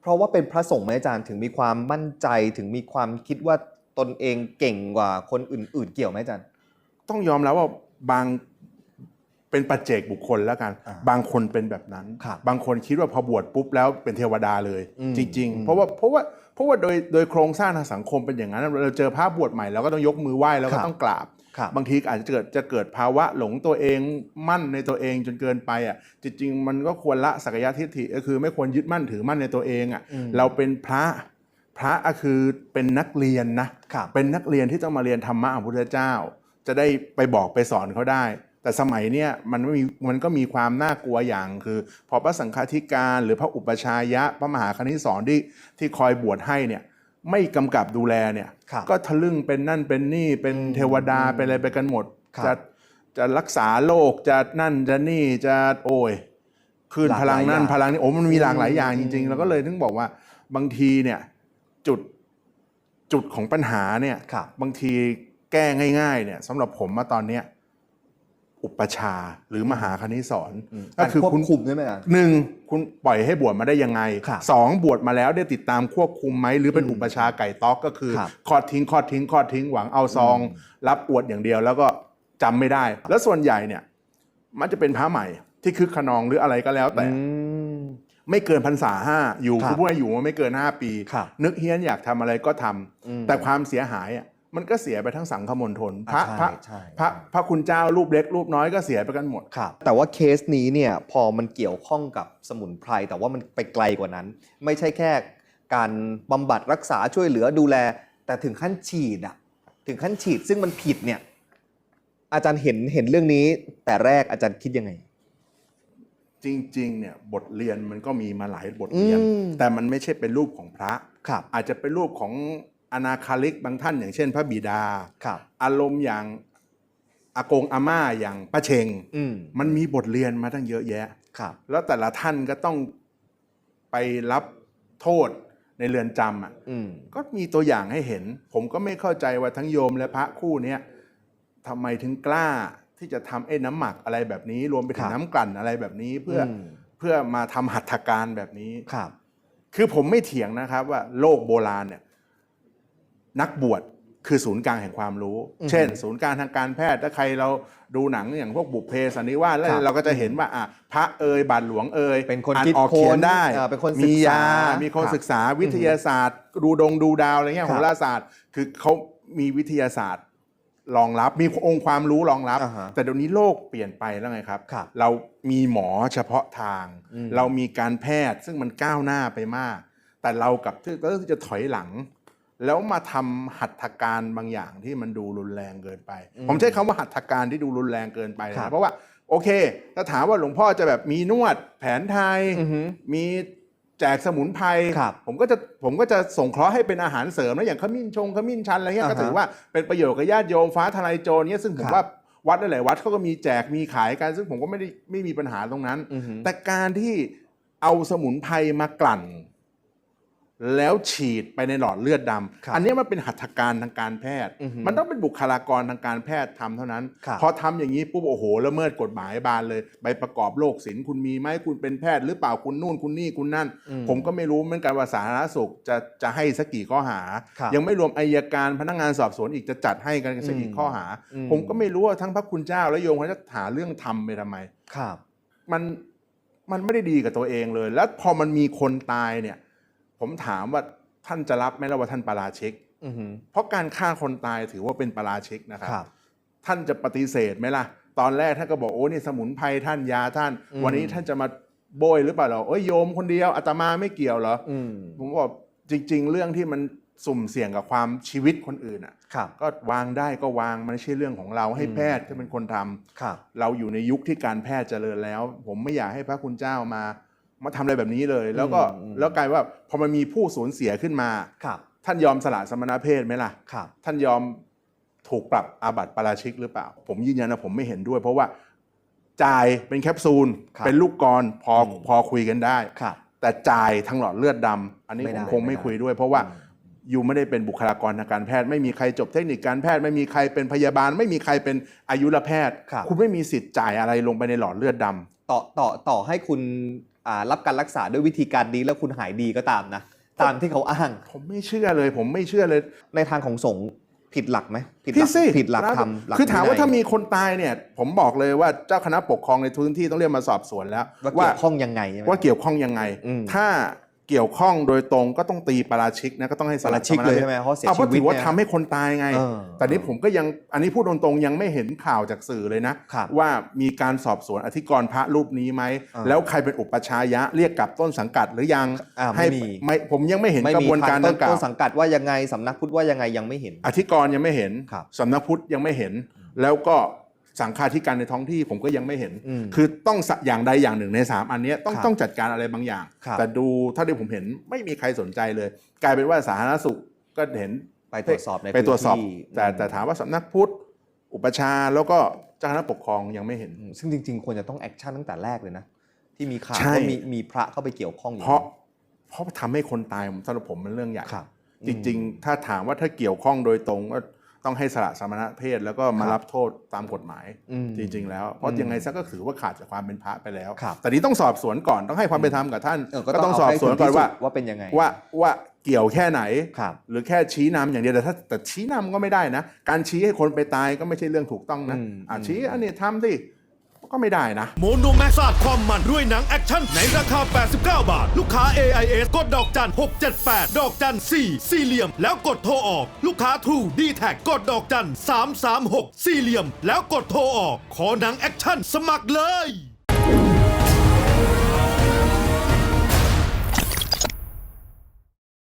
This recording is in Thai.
เพราะว่าเป็นพระสงฆ์ไหมอาจารย์ถึงมีความมั่นใจถึงมีความคิดว่าตนเองเก่งกว่าคนอื่น ๆ เกี่ยวไหมอาจารย์ ต้องยอมแล้วว่าบางเป็นปัจเจกบุคคลแล้วกันอ่าบางคนเป็นแบบนั้นครับบางคนคิดว่าพอบวชปุ๊บแล้วเป็นเทวดาเลยอืมจริงอืมๆเพราะว่าเพราะว่าเพราะว่าโดยโดยโครงสร้างทางสังคมเป็นอย่างนั้น เราเจอพระบวชใหม่เราก็ต้องยกมือไหว้แล้วครัก็บต้องกราบครั บบางทีอาจจะเกิดจะเกิดภาวะหลงตัวเองมั่นในตัวเองจนเกินไปอะจริงๆมันก็ควรละสักยะทิฏฐิก็คือ ไม่ควรยึดมั่นถือมั่นในตัวเองอะอืมเราเป็นพระพระก็คือเป็นนักเรียนนะครับเป็นนักเรียนที่ต้องมาเรียนธรรมะของพระพุทธเจ้า จะได้ไปบอกไปสอนเขาได้ แต่สมัยเนี้ยมันไม่มีมันก็มีความน่ากลัวอย่างคือ พอพระสังฆาธิการ หรือพระอุปชายะพระมหาคณิสอนที่ที่คอยบวชให้เนี่ย ไม่กำกับดูแลเนี่ย ครับก็ทะลึ่งเป็นนั่นเป็นนี่เป็นอืมเทวดาเป็นอะไรไปกันหมด ครับจะจะรักษาโรคจะนั่นจะนี่จะโอ้ยคืนหลากพหลายลังนั่นอย่างพลังนี่โอ้มันมีหลากหลายอย่างอืจมริงอืมๆแล้วก็เลยถึงบอกว่าบางทีเนี่ยจุดจุดของปัญหาเนี่ยครับบางทีแก้ง่าย ๆ เนี่ยสำหรับผมมาตอนเนี้ย อุปชฌาย์หรือมหาคณิสอนมก็คือารคุณวบคุมใช่ไหมอาจารย์หนึ่งคุณปล่อยให้บวชมาได้ยังไงครับสองบวชมาแล้วได้ติดตามควบคุมไหมหรือเป็นอืมอุปชฌาย์ไก่ต๊อกก็คือครับคอดทิ้งคอดทิ้งคอดทิ้งหวังเอาซองอืมรับอวดอย่างเดียวแล้วก็จำไม่ได้ แล้วส่วนใหญ่เนี่ย มันจะเป็นพระใหม่ที่คึกขนองหรืออะไรก็แล้วแต่อืมไม่เกินพรรษาห้าอยู่ครับคือพูดง่ายๆอยู่มาไม่เกินห้าปีครับนึกเฮี้ยนอยากทำอะไรก็ทำอืมแต่ความเสียหายอะ มันก็เสียไปทั้งสังคมณฑลพระอ่าพระใช่พระใช่พระคุณเจ้ารูปเล็กรูปน้อยก็เสียไปกันหมดครับแต่ว่าเคสนี้เนี่ยพอมันเกี่ยวข้องกับสมุนไพรแต่ว่ามันไปไกลกว่านั้น ไม่ใช่แค่การบำบัดรักษาช่วยเหลือดูแล แต่ถึงขั้นฉีดอะถึงขั้นฉีดซึ่งมันผิดเนี่ยอาจารย์เห็นเห็นเรื่องนี้ แต่แรกอาจารย์คิดยังไง จริงๆเนี่ยบทเรียนมันก็มีมาหลายบทเรียนอืมแต่มันไม่ใช่เป็นรูปของพระครับอาจจะเป็นรูปของ อนาคาลิกบางท่านอย่างเช่น พระบิดาครับอารมณ์อย่างอากงอาม่าอย่างพระเชงอืมมันมีบทเรียนมาตั้งเยอะแยะ ครับ แล้วแต่ละท่านก็ต้องไปรับโทษในเรือนจำอะ อืม ก็มีตัวอย่างให้เห็น ผมก็ไม่เข้าใจว่าทั้งโยมและพระคู่เนี้ยทำไมถึงกล้าที่จะทำไอ้น้ำหมักอะไรแบบนี้ รวมไปถึครังบ น้ำกลั่นอะไรแบบนี้เพื่ออมเพื่อมาทำหัตถการแบบนี้ ครับ คือผมไม่เถียงนะครับว่าโลกโบราณเนี่ย นักบวชคือศูนย์กลางแห่งความรู้อือฮึเช่น ศูนย์กลางทางการแพทย์ถ้าใครเราดูหนังอย่างพวกบุพเพสันนิวาสแล้วครับเราก็จะเห็นว่าอะพระเอยบาทหลวงเอยเป็นคนอ่าคิดออกเขียนค้นได้อ่าเป็นคนศึมีกษายา มีคนครับศึกษาวิทยาศาสตร์ ดูดงดูดาวอะไรเงี้ยครัโหบราศาสตร์ คือเขามีวิทยาศาสตร์รองรับมีองค์ความรู้รองรับอ่าฮะแต่เดี๋ยวนี้โลกเปลี่ยนไปแล้วไงครับครับเรามีหมอเฉพาะทางอืมเรามีการแพทย์ซึ่งมันก้าวหน้าไปมาก แต่เรากับที่เลือกที่จะถอยหลัง แล้วมาทำหัตถการบางอย่างที่มันดูรุนแรงเกินไป อืมผมใช้คำว่าหัตถการที่ดูรุนแรงเกินไปครับ นะเพราะว่าโอเค ถ้าถามว่าหลวงพ่อจะแบบมีนวดแผนไทย อือฮึมีแจกสมุนไพรครับผมก็จะผมก็จะส่งเคราะห์ให้เป็นอาหารเสริมแล้วอย่างขมิ้นชงขมิ้นชันอะไรเงี้ยอ่าฮะก็ถือว่าเป็นประโยชน์กับญาติโยมฟ้าทลายโจรเนี่ยซึ่งผมครับ ว่าวัดหลายๆวัดเขาก็มีแจกมีขายกันซึ่งผมก็ไม่ได้ไม่มีปัญหาตรงนั้น อือฮึแต่การที่เอาสมุนไพรมากลั่น แล้วฉีดไปในหลอดเลือดดำครับอันนี้มันเป็นหัตถการทางการแพทย์อือฮึมันต้องเป็นบุคลากรทางการแพทย์ทำเท่านั้นครับพอทำอย่างนี้ปุ๊บโอ้โหละเมิดกฎหมายบานเลยใบประกอบโรคศิลป์คุณมีไหมคุณเป็นแพทย์หรือเปล่าคุณนู่นคุณนี่คุณนั่นอืมผมก็ไม่รู้เหมือนกันว่าสาธารณสุขจะจะให้สักกี่ข้อหาครับยังไม่รวมอายการพนักงานสอบสวนอีกจะจัดให้กันสักกี่ข้อหาอืมผมก็ไม่รู้ว่าทั้งพระคุณเจ้าและโยมเขาจะหาเรื่องทำไปทำไมครับมันมันไม่ได้ดีกับตัวเองเลย แล้วพอมันมีคนตายเนี่ย ผมถามว่าท่านจะรับไหมล่ะว่าท่านปาราชิกอือฮึเพราะการฆ่าคนตายถือว่าเป็นปาราชิกนะครับครับ ท่านจะปฏิเสธไหมล่ะ ตอนแรกท่านก็บอกโอ้นี่สมุนไพรท่านยาท่านอืมวันนี้ท่านจะมาโบยหรือเปล่าเหรอโอ้ยโยมคนเดียวอาตมาไม่เกี่ยวเหรออืมผมบอกจริง ๆ เรื่องที่มันสุ่มเสี่ยงกับความชีวิตคนอื่นอะครับก็วางได้ก็วางมันไม่ใช่เรื่องของเราให้อืมแพทย์ที่เป็นคนทำครับเราอยู่ในยุคที่การแพทย์เจริญแล้ว ผมไม่อยากให้พระคุณเจ้ามา มาทำอะไรแบบนี้เลย แล้วก็อืมแล้วกลายว่าพอมันมีผู้สูญเสียขึ้นมาครับ ท่านยอมสละสมณเพศไหมล่ะครับ ท่านยอมถูกปรับอาบัติปาราชิกหรือเปล่า ผมยืนยันนะผมไม่เห็นด้วย เพราะว่าจ่ายเป็นแคปซูลครับเป็นลูกกรพออืมพอคุยกันได้ครับแต่จ่ายทั้งหลอดเลือดดำอันนี้ไม่ผได้มคงไม่ไม่ได้คุยด้วย เพราะว่าอืมอยู่ไม่ได้เป็นบุคลากรทางการแพทย์ ไม่มีใครจบเทคนิคการแพทย์ ไม่มีใครเป็นพยาบาล ไม่มีใครเป็นอายุรแพทย์ครับณไม่มีสิทธิ์จ่ายอะไรลงไปในหลอดเลือดดำต่อต่อต่อให้คุณอ่า รับการรักษาด้วยวิธีการนี้แล้วคุณหายดีก็ตามนะ ตามที่เขาอ้าง ผมไม่เชื่อเลย ผมไม่เชื่อเลย ในทางของสงฆ์ผิดหลักไหมผิดหพี่ลักสิผิดหลักธรรมหลักคือถามว่าวินัยถ้ามีคนตายเนี่ย ผมบอกเลยว่าเจ้าคณะปกครองในพื้นที่ต้องเรียกมาสอบสวนแล้ว ว่าเกี่ยวข้องยังไงใช่ไหมว่าเกี่ยวข้องยังไงอืมถ้า เกี่ยวข้องโดยตรงก็ต้องตีปาราชิกนะก็ต้องให้สปาราชิกเลยใช่ไหมเพราะเสียเอาเพราะชีวิถืตอว่าเนี่ย ทำให้คนตายไง เออแต่นี้ผมก็ยังอันนี้พูดตรงๆยังไม่เห็นข่าวจากสื่อเลยนะ ครับว่ามีการสอบสวนอธิกรณ์พระรูปนี้ไหม เออแล้วใครเป็นอุปชายะเรียกกลับต้นสังกัดหรือยังอ่าไม่ให้มี ไม่ผมยังไม่เห็นไม่กระมีบวนการทดังกล่าต้วนสังกัดว่ายังไงสำนักพุทธว่ายังไงยังไม่เห็น อธิกรณ์ยังไม่เห็นครับ สำนักพุทธยังไม่เห็น แล้วก็ สังฆาธิการในท้องที่ผมก็ยังไม่เห็น อืมคือต้องสะอย่างใดอย่างหนึ่งในสามอันเนี้ยต้องครับต้องจัดการอะไรบางอย่าง ครับ แต่ดูเท่าที่ผมเห็นไม่มีใครสนใจเลย กลายเป็นว่าสาธารณสุขก็เห็น ไปตรวจสอบในไปตรวจสอบ พื้นที่แต่แต่ถามว่าสำนักพุทธ อุปชฌาย์แล้วก็เจ้าคณะปกครองยังไม่เห็น อืมซึ่งจริง ๆ ควรจะต้องแอคชั่นตั้งแต่แรกเลยนะ ที่มีข่าวใช่ ว่ามีมีพระเข้าไปเกี่ยวข้องอยู่เพราะเพราะทำให้คนตายสำหรับผมมันเรื่องใหญ่ ครับ จริง ๆ ถ้าถามว่าถ้าเกี่ยวข้องโดยตรงก็ ต้องให้สละสมณเพศแล้วก็มาครับรับโทษตามกฎหมายอืมจริง ๆ แล้วเพราะยังไงซะก็ถือว่าขาดจากความเป็นพระไปแล้วครับแต่นี้ต้องสอบสวนก่อนต้องให้ความเป็นธรรมกับท่านเออก็ต้องสอบเาให้สวนก่อนถึงที่ว่าสุดว่าเป็นยังไงว่าว่าเกี่ยวแค่ไหนครับหรือแค่ชี้นำอย่างเดียวแต่ถ้าแต่ชี้นำก็ไม่ได้นะ การชี้ให้คนไปตายก็ไม่ใช่เรื่องถูกต้องนะอืมอะชี้อันนี้ทำสิ ก็ไม่ได้นะ โมโนแม็กซ์าดความมันด้วยหนังแอคชั่นในราคา 89 บาท ลูกค้า AIS กดดอกจัน 678 ดอกจัน 4 สี่เหลี่ยม แล้วกดโทรออก ลูกค้า True d t แทกดดอกจัน 336 สี่เหลี่ยม แล้วกดโทรออก ขอหนังแอคชั่นสมัครเลย